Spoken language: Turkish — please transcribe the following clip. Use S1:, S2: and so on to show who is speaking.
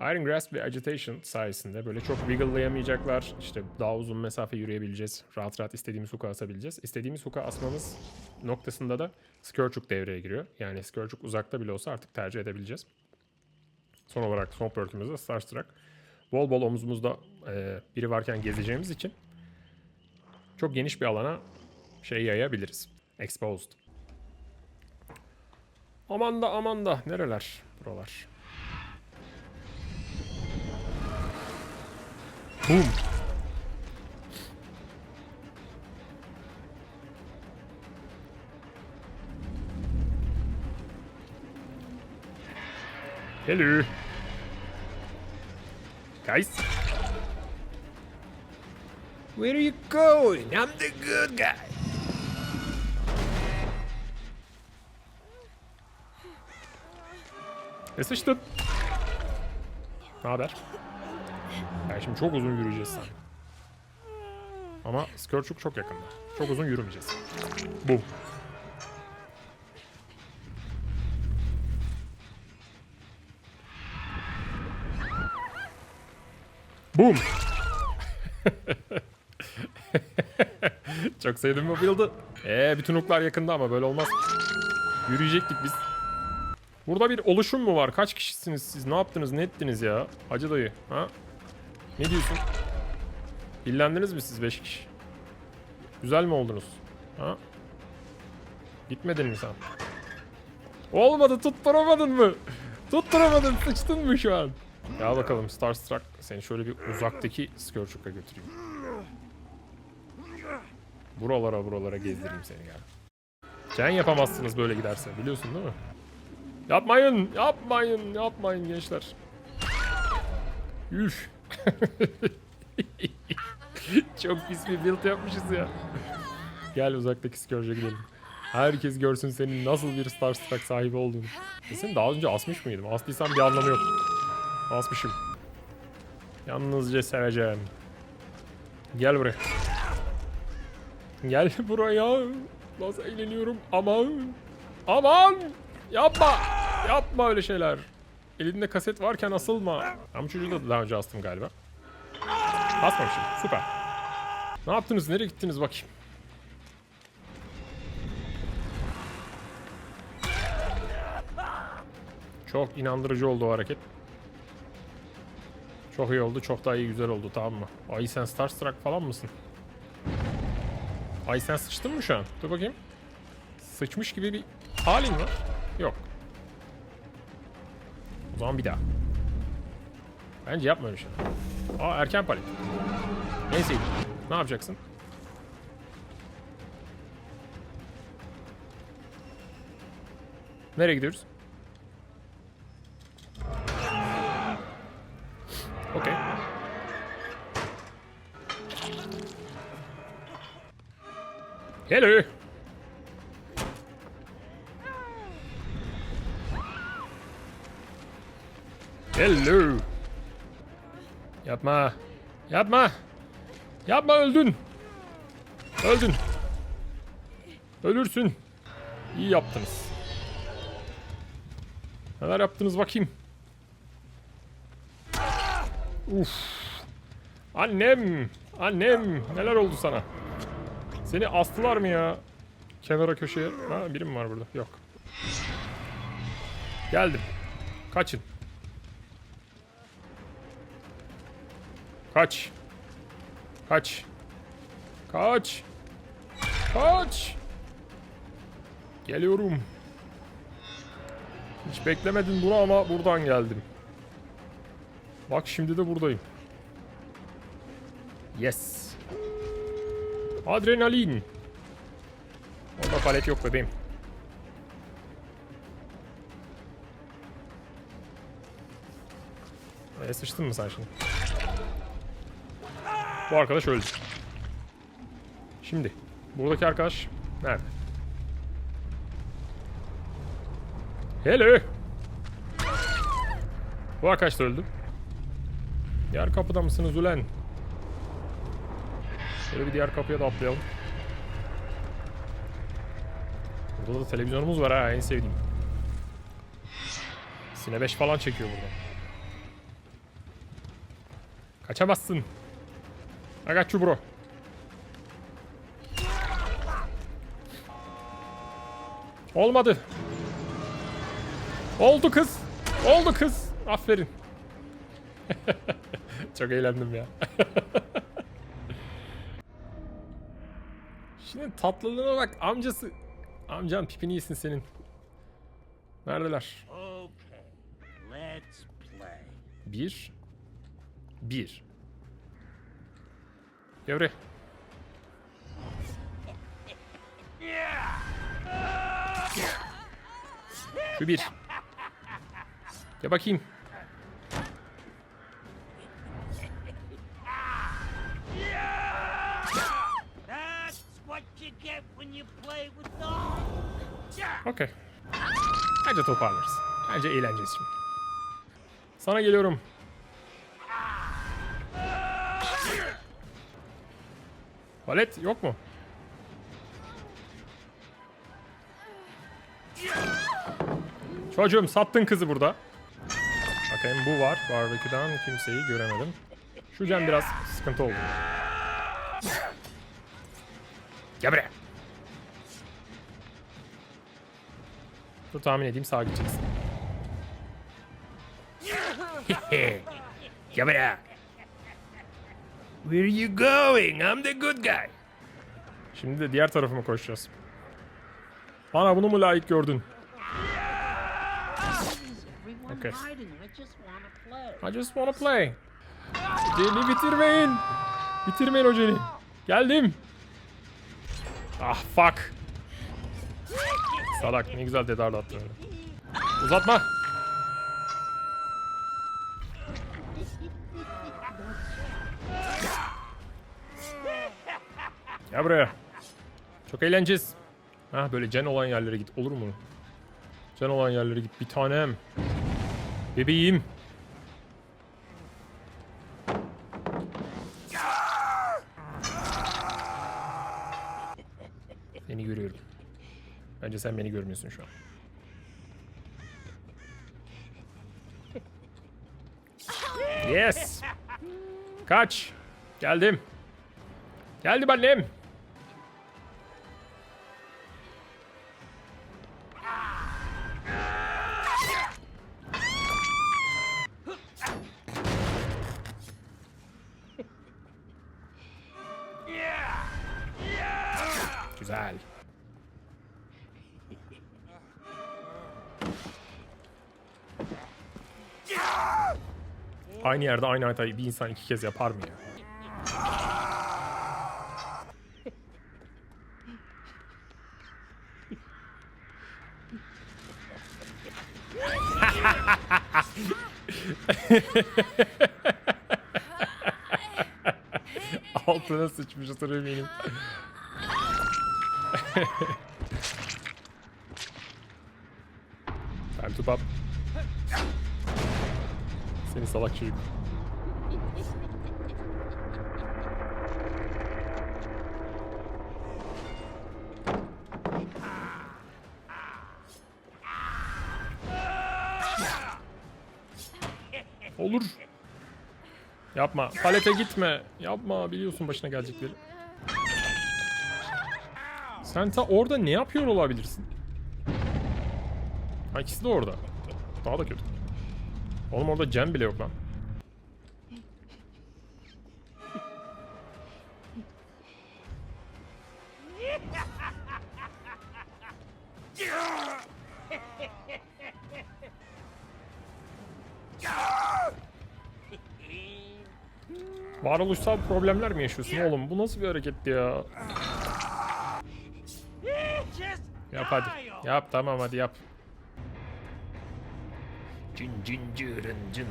S1: Iron Grasp ve Agitation sayesinde böyle çok wiggle'layamayacaklar. İşte daha uzun mesafe yürüyebileceğiz. Rahat rahat istediğimiz hook'a asabileceğiz. İstediğimiz hook'a asmamız noktasında da Scourge'uk devreye giriyor. Yani Scourge'uk uzakta bile olsa artık tercih edebileceğiz. Son olarak son perk'ümüz de Starstruck. Bol bol omuzumuzda e, biri varken gezeceğimiz için çok geniş bir alana şey yayabiliriz. Exposed. Aman da aman da nereler buralar. Boom. Hello. Guys. Where are you going? I'm the good guy. Ne sıçtın? Ne haber? Şimdi çok uzun yürüyeceğiz sen. Ama Scourge'uk çok yakında. Çok uzun yürümeyeceğiz. Boom. Boom. çok sevdim bu build'ı. Ee, bütün hooklar yakında ama böyle olmaz. Yürüyecektik biz. Burada bir oluşum mu var? Kaç kişisiniz siz? Ne yaptınız? Ne ettiniz ya? Hacı dayı. Ha? Ne diyorsun? Billendiniz mi siz 5 kişi? Güzel mi oldunuz? Ha? Gitmedin mi sen? Olmadı tutturamadın mı? Tutturamadın sıçtın mı şu an? Ya bakalım Starstruck seni şöyle bir uzaktaki Scourge'uka götüreyim. Buralara buralara gezdireyim seni ya. Can yapamazsınız böyle giderse biliyorsun değil mi? Yapmayın, yapmayın, yapmayın gençler. Üf. Çok pis bir build yapmışız ya. Gel uzaktaki Scourge'a gidelim. Herkes görsün senin nasıl bir Starstruck sahibi olduğunu. E seni daha önce asmış mıydım? Astıysam bir anlamı yok. Asmışım. Yalnızca seveceğim. Gel buraya. Gel buraya. Nasıl eğleniyorum. Aman. Aman. Yapma. Yapma öyle şeyler. Elinde kaset varken asılma. Bu çocuğu da daha önce astım galiba. Asmamışım. Süper. Ne yaptınız? Nereye gittiniz bakayım. Çok inandırıcı oldu o hareket. Çok iyi oldu. Çok daha iyi güzel oldu. Tamam mı? Ay sen Starstruck falan mısın? Ay sen sıçtın mı şu an? Dur bakayım. Sıçmış gibi bir halin var. Yok. Zaman bir daha. Bence yapma öyle şey. Aa erken palet. Neyse. Ne yapacaksın? Nereye gidiyoruz? Okey. Hello. Hello. Yapma. Yapma. Yapma öldün. Öldün. Ölürsün. İyi yaptınız. Neler yaptınız bakayım. Uf. Annem. Annem. Neler oldu sana? Seni astılar mı ya? Kenara köşeye. Ha biri mi var burada? Yok. Geldim. Kaçın. Kaç. Kaç. Kaç. Kaç. Geliyorum. Hiç beklemedin bunu ama buradan geldim. Bak şimdi de buradayım. Yes. Adrenalin. Orada palet yok bebeğim. E, sıçtın mı sen şimdi? Bu arkadaş öldü. Şimdi buradaki arkadaş nerede? Hello. Bu arkadaş da öldü. Diğer kapıda mısınız ulen? Şöyle bir diğer kapıya da atlayalım. Burada da televizyonumuz var ha en sevdiğim. Sine 5 falan çekiyor burada. Kaçamazsın. I got you bro. Olmadı. Oldu kız. Oldu kız. Aferin. Çok eğlendim ya. Şimdi tatlılığına bak amcası. Amcan pipini yesin senin. Neredeler?
S2: Play.
S1: Bir. Bir. Gevre. Şu bir. Ya bakayım.
S2: That's what you get when you play with dolls.
S1: Okey. Bence toparlarız. Bence eğleneceğiz şimdi. Sana geliyorum. Palet yok mu? Çocuğum sattın kızı burada. Bakayım bu var. Barbecue'dan kimseyi göremedim. Şu cam biraz sıkıntı oldu. Gel buraya. Dur tahmin edeyim sağa gideceksin. Gel buraya. Where are you going? I'm the good guy. Şimdi de diğer tarafıma koşacağız. Bana bunu mu layık gördün? Okay.
S2: I just
S1: wanna play. Jenny bitirmeyin. Bitirmeyin o Jenny. Geldim. Ah fuck. Salak ne güzel dedarlı attı öyle. Uzatma. Gel buraya. Çok eğleneceğiz. Ha böyle can olan yerlere git. Olur mu? Can olan yerlere git. Bir tanem. Bebeğim. Seni görüyorum. Bence sen beni görmüyorsun şu an. Yes. Kaç. Geldim. Geldim annem. Güzel. Aynı yerde aynı hatayı bir insan iki kez yapar mı ya? Altına sıçmıştır eminim. Time to pop. Seni salak çocuk. Olur. Yapma. Palete gitme. Yapma. Biliyorsun başına gelecekleri. Sen ta orada ne yapıyor olabilirsin? Ha ikisi de orada. Daha da kötü. Oğlum orada Cem bile yok lan. Varoluşsal problemler mi yaşıyorsun oğlum? Bu nasıl bir hareketti ya? Hadi. Yap tamam hadi yap. Cın cın cırın cın.